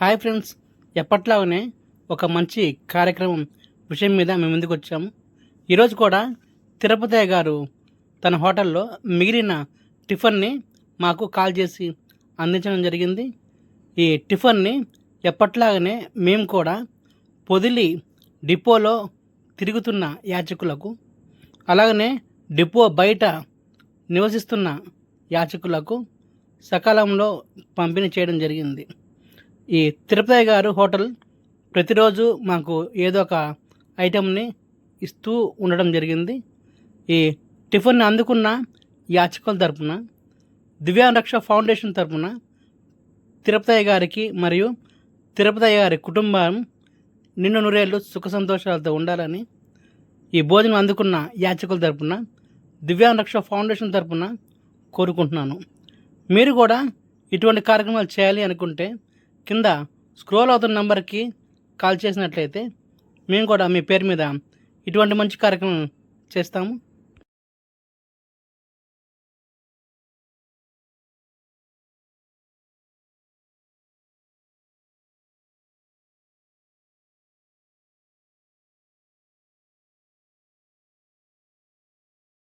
Hi friends ఎప్పట్లాగానే ఒక మంచి కార్యక్రమం విషయం మీద మేము ముందుకు వచ్చాము. ఈరోజు కూడా తిరుపతి గారు తన హోటల్లో మిగిలిన టిఫిన్ని మాకు కాల్ చేసి అందించడం జరిగింది. ఈ టిఫిన్ని ఎప్పట్లాగానే మేము కూడా పొదిలి డిపోలో తిరుగుతున్న యాచకులకు అలాగనే డిపో బయట నివసిస్తున్న యాచకులకు సకాలంలో పంపిణీ చేయడం జరిగింది. ఈ తిరుపతి గారు హోటల్ ప్రతిరోజు మాకు ఏదో ఒక ఐటెంని ఇస్తూ ఉండడం జరిగింది. ఈ టిఫిన్ అందుకున్న యాచకుల తరపున దివ్యాంగరక్ష ఫౌండేషన్ తరపున తిరుపతి గారికి మరియు తిరుపతి గారి కుటుంబం నిన్ను నూరేళ్ళు సుఖ సంతోషాలతో ఉండాలని ఈ భోజనం అందుకున్న యాచకుల తరపున దివ్యాంగరక్ష ఫౌండేషన్ తరపున కోరుకుంటున్నాను. మీరు కూడా ఇటువంటి కార్యక్రమాలు చేయాలి అనుకుంటే కింద స్క్రోల్ అవుతున్న నెంబర్కి కాల్ చేసినట్లయితే మేము కూడా మీ పేరు మీద ఇటువంటి మంచి కార్యక్రమం చేస్తాము.